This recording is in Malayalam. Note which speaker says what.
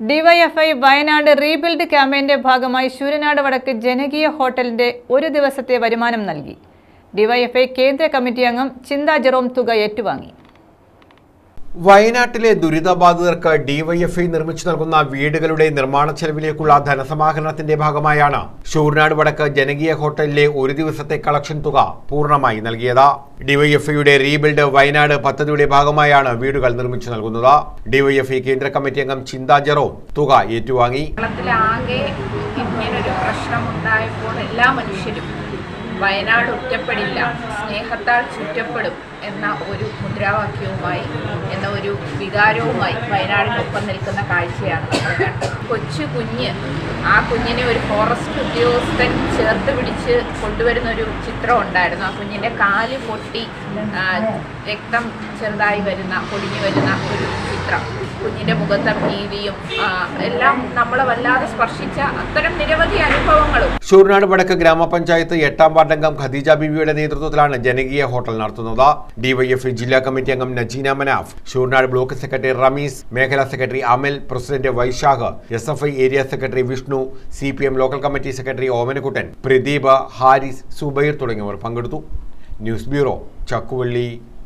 Speaker 1: ഡിവൈഎഫ്ഐ വയനാട് റീബിൽഡ് ക്യാമ്പയിന്റെ ഭാഗമായി ശൂരനാട് വടക്ക് ജനകീയ ഹോട്ടലിന്റെ ഒരു ദിവസത്തെ വരുമാനം നൽകി. ഡിവൈഎഫ്ഐ കേന്ദ്ര കമ്മിറ്റി അംഗം ചിന്താ ജെറോം തുക ഏറ്റുവാങ്ങി.
Speaker 2: വയനാട്ടിലെ ദുരിതബാധിതർക്ക് ഡിവൈഎഫ്ഐ നിർമ്മിച്ചു നൽകുന്ന വീടുകളുടെ നിർമ്മാണ ചെലവിലേക്കുള്ള ധനസമാഹരണത്തിന്റെ ഭാഗമായാണ് ഷൂർനാട് വടക്ക് ജനകീയ ഹോട്ടലിലെ ഒരു ദിവസത്തെ കളക്ഷൻ തുക പൂർണമായി നൽകിയത്. ഡിവൈഎഫ്ഐയുടെ റീബിൽഡ് വയനാട് പദ്ധതിയുടെ ഭാഗമായാണ് വീടുകൾ നിർമ്മിച്ചു നൽകുന്നത്. ഡിവൈഎഫ്ഐ കേന്ദ്ര കമ്മിറ്റി അംഗം ചിന്താ ജെറോ തുക ഏറ്റുവാങ്ങി.
Speaker 3: പ്രശ്നമുണ്ടായപ്പോൾ എല്ലാ മനുഷ്യരും വയനാട് ഒറ്റപ്പെടില്ല സ്നേഹത്താൽ ചുറ്റപ്പെടും എന്ന ഒരു മുദ്രാവാക്യവുമായി എന്ന ഒരു വികാരവുമായി വയനാടിനൊപ്പം നിൽക്കുന്ന കാഴ്ചയാണ് കൊച്ചു കുഞ്ഞ് ആ കുഞ്ഞിനെ ഒരു ഫോറസ്റ്റ് ഉദ്യോഗസ്ഥൻ ചേർത്ത് പിടിച്ച് കൊണ്ടുവരുന്ന ഒരു ചിത്രം ഉണ്ടായിരുന്നു. ആ കുഞ്ഞിന്റെ കാൽ പൊട്ടി രക്തം ചെറുതായി വരുന്ന പൊടിഞ്ഞു വരുന്ന ഒരു ചിത്രം. കുഞ്ഞിന്റെ മുഖത്തെ ഭീതിയും എല്ലാം നമ്മളെ വല്ലാതെ സ്പർശിച്ച അത്തരം നിരവധി അനുഭവങ്ങളും
Speaker 2: ഷൂർനാട് വടക്ക് ഗ്രാമപഞ്ചായത്ത് എട്ടാം വാർഡംഗം ഖദീജ ബിബിയുടെ നേതൃത്വത്തിലാണ് ജനകീയ ഹോട്ടൽ നടത്തുന്നത്. ഡിവൈഎഫ് ജില്ലാ കമ്മിറ്റി അംഗം നജീന മനാഫ് ഷൂർനാട് ബ്ലോക്ക് സെക്രട്ടറി റമീസ് മേഖലാ secretary Amal president Vaishakh S F I area secretary Vishnu C P M local committee secretary Omanakuttan Pradeep Haris Zubair തുടങ്ങിയവർ പങ്കെടുത്തു. News bureau Chakkuvalli.